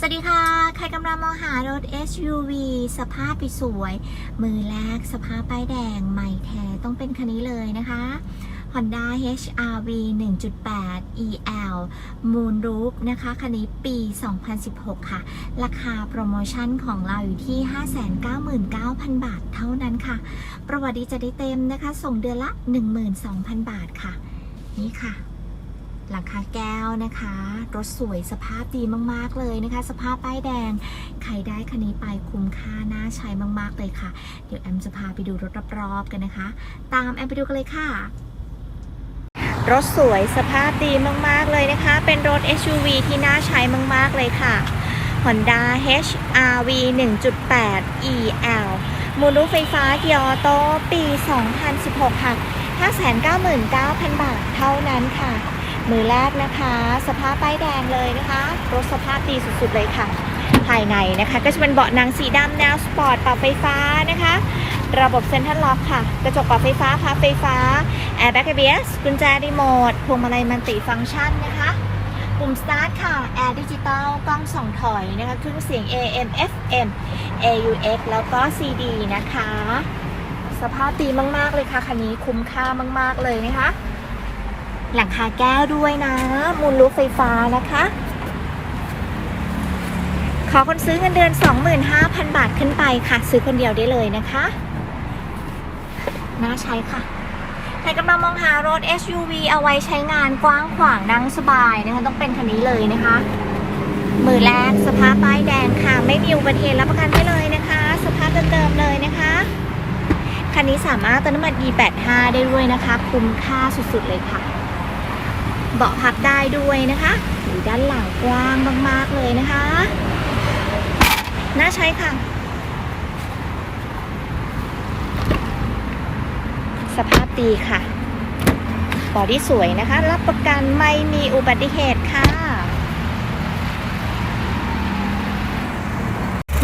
สวัสดีค่ะ ใครกำลังมองหารถ SUV สภาพสวย มือแรกสภาพป้ายแดงใหม่แท้ต้องเป็นคันนี้เลยนะคะ Honda HRV 1.8 EL Moonroof นะคะ คันนี้ปี 2016 ค่ะ ราคาโปรโมชั่นของเราอยู่ที่ 599,000 บาทเท่านั้นค่ะ ประวัติจะได้เต็มนะคะ ส่งเดือนละ 12,000 บาทค่ะ นี่ค่ะ หลังคาแก้วนะคะ รถสวยสภาพดีมากๆเลยนะคะ สภาพป้ายแดง ใครได้คันนี้ไปคุ้มค่าน่าใช้มากๆเลยค่ะ เดี๋ยวแอมจะพาไปดูรถรอบๆกันนะคะ ตามแอมไปดูกันเลยค่ะรถสวยสภาพดีมากๆเลยนะคะ เป็นรถ SUV ที่น่าใช้มากๆเลยค่ะ Honda HRV 1.8 EL มูลรูไฟฟ้าเกียร์ออโต้ปี 2016 ค่ะ 599,000 บาทเท่านั้นค่ะ มือแรกนะคะ สภาพป้ายแดงเลยนะคะรถสภาพดีสุดๆเลยค่ะ ภายในนะคะ ก็จะเป็นเบาะหนังสีดำแนวสปอร์ตปรับไฟฟ้านะคะ ระบบเซ็นทรัลล็อกค่ะ กระจกปรับไฟฟ้าพับไฟฟ้าแอร์แบ็กเบียสกุญแจรีโมทพวงมาลัยมันติฟังก์ชันนะคะปุ่มสตาร์ทค่ะ แอร์ดิจิตอลกล้องส่องถอยนะคะเครื่องเสียง AM FM AUX แล้วก็ CD นะคะ สภาพดีมาก ๆ เลยค่ะ คันนี้คุ้มค่ามาก ๆ เลยนะคะ หลังคาแก้วด้วยนะ มูลรูปไฟฟ้านะคะ ขอคนซื้อเงินเดือน 25,000 บาทขึ้นไปค่ะ ซื้อคนเดียวได้เลยนะคะน่าใช้ค่ะใครกำลังมองหารถ SUV เอาไว้ใช้งานกว้างขวางนั่งสบายนะคะต้องเป็นคันนี้เลยนะคะ มือแรกสภาพป้ายแดงค่ะ ไม่มีอุบัติเหตุรับประกันได้เลยนะคะ สภาพเดิมๆเลยนะคะ คันนี้สามารถเติมน้ำมัน E85 ได้ด้วยนะคะ คุ้มค่าสุดๆเลยค่ะ เบาะพับได้ด้วยนะคะหรือด้านหลังกว้างมากๆเลยนะคะ น่าใช้ค่ะ สภาพดีค่ะบอดี้สวยนะคะ รับประกันไม่มีอุบัติเหตุค่ะ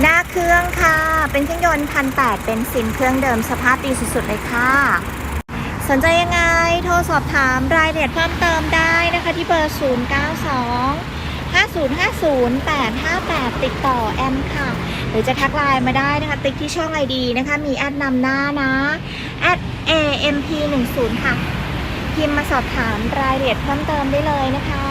หน้าเครื่องค่ะ เป็นเครื่องยนต์พันแปดเป็นสินเครื่องเดิมสภาพดีสุดๆเลยค่ะ สนใจยังไง โทรสอบถามรายละเอียดเพิ่มเติมได้นะคะที่เบอร์ 092 5050 858ติดต่อแอมค่ะ หรือจะทักไลน์มาได้นะคะ ติ๊กที่ช่องไอดีนะคะ มีแอดนำหน้านะแอด AMP10 ค่ะ พิมพ์มาสอบถามรายละเอียดเพิ่มเติมได้เลยนะคะ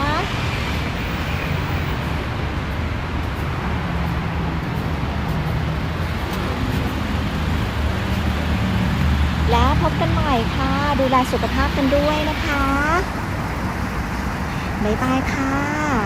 แล้วพบ กันใหม่ค่ะ ดูแลสุขภาพกันด้วยนะคะ บ๊ายบายค่ะ